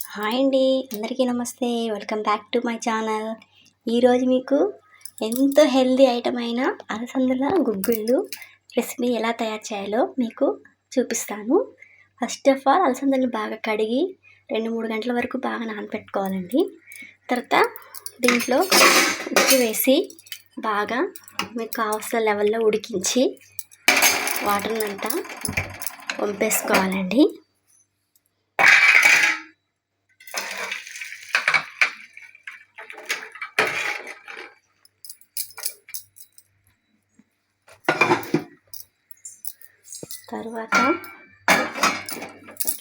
Hi అండి అందరికీ నమస్తే. Welcome back to my channel ఈరోజు మీకు ఎంతో హెల్దీ ఐటమ్ అయిన అలసందల గుగ్గుళ్ళు రెసిపీ ఎలా తయారు చేయాలో మీకు చూపిస్తాను. ఫస్ట్ ఆఫ్ ఆల్ అలసందలు బాగా కడిగి రెండు మూడు గంటల వరకు బాగా నానపెట్టుకోవాలండి. తర్వాత దీంట్లో ఉప్పు వేసి బాగా మీకు కావాల్సిన లెవెల్లో ఉడికించి వాటర్నంతా అంతా తర్వాత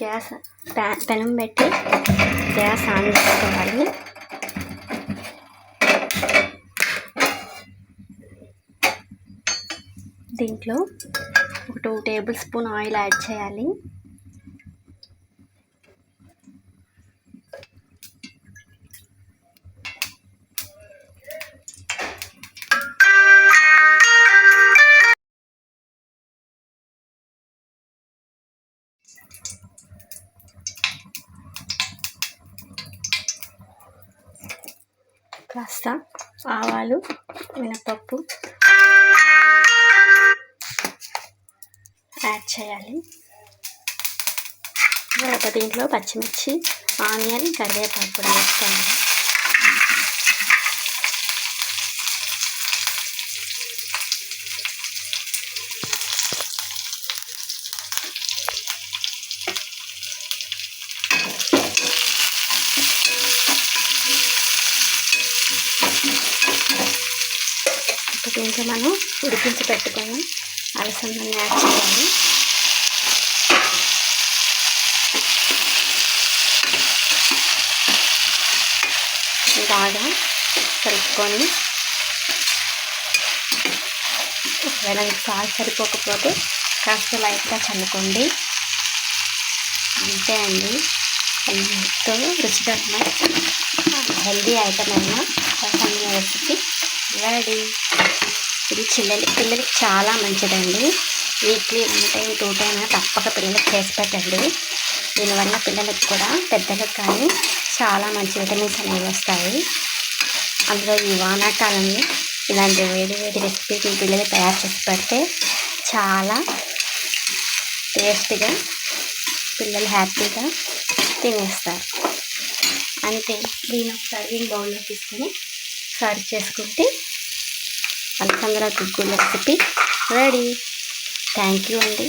గ్యాస్ పెనం పెట్టి గ్యాస్ ఆన్ చేసుకోవాలి. దీంట్లో ఒక two tablespoon oil add చేయాలి. కాస్త ఆవాలు మినపప్పు యాడ్ చేయాలి. తర్వాత దీంట్లో పచ్చిమిర్చి ఆనియన్ కరివేపాకు కూడా వేసుకోవాలి. ఇప్పుడు దీంట్లో మనం ఉడికించి పెట్టుకొని అలసందని యాడ్ చేయాలి బాగా కలుపుకొని ఒకవేళ మీకు సాల్ట్ సరిపోకపోతే కాస్త లైట్గా చల్లుకోండి. అంతే అండి. ఎంతో రుచికరమైన హెల్దీ ఐటమ్ అయినా రసమైన రెసిపీ. రెడీ ఇది చిల్లలు పిల్లలకి చాలా మంచిదండి. Weekly one time two time తప్పక పిల్లలకి చేసి పెట్టండి. దీనివల్ల పిల్లలకు కూడా పెద్దలకు కానీ చాలా మంచి విటమిన్స్ అనేవి వస్తాయి. అందులో ఈ వానాకాలంలో ఇలాంటి వేడి వేడి రెసిపీ పిల్లలు తయారు చేసి పెడితే చాలా టేస్ట్గా పిల్లలు హ్యాపీగా తినేస్తారు. అంతే. దీని సర్వింగ్ బౌల్లో తీసుకొని సర్వ్ చేసుకుంటే అలసంద్ర కుక్కు రెసిపీ రెడీ. థ్యాంక్ యూ అండి.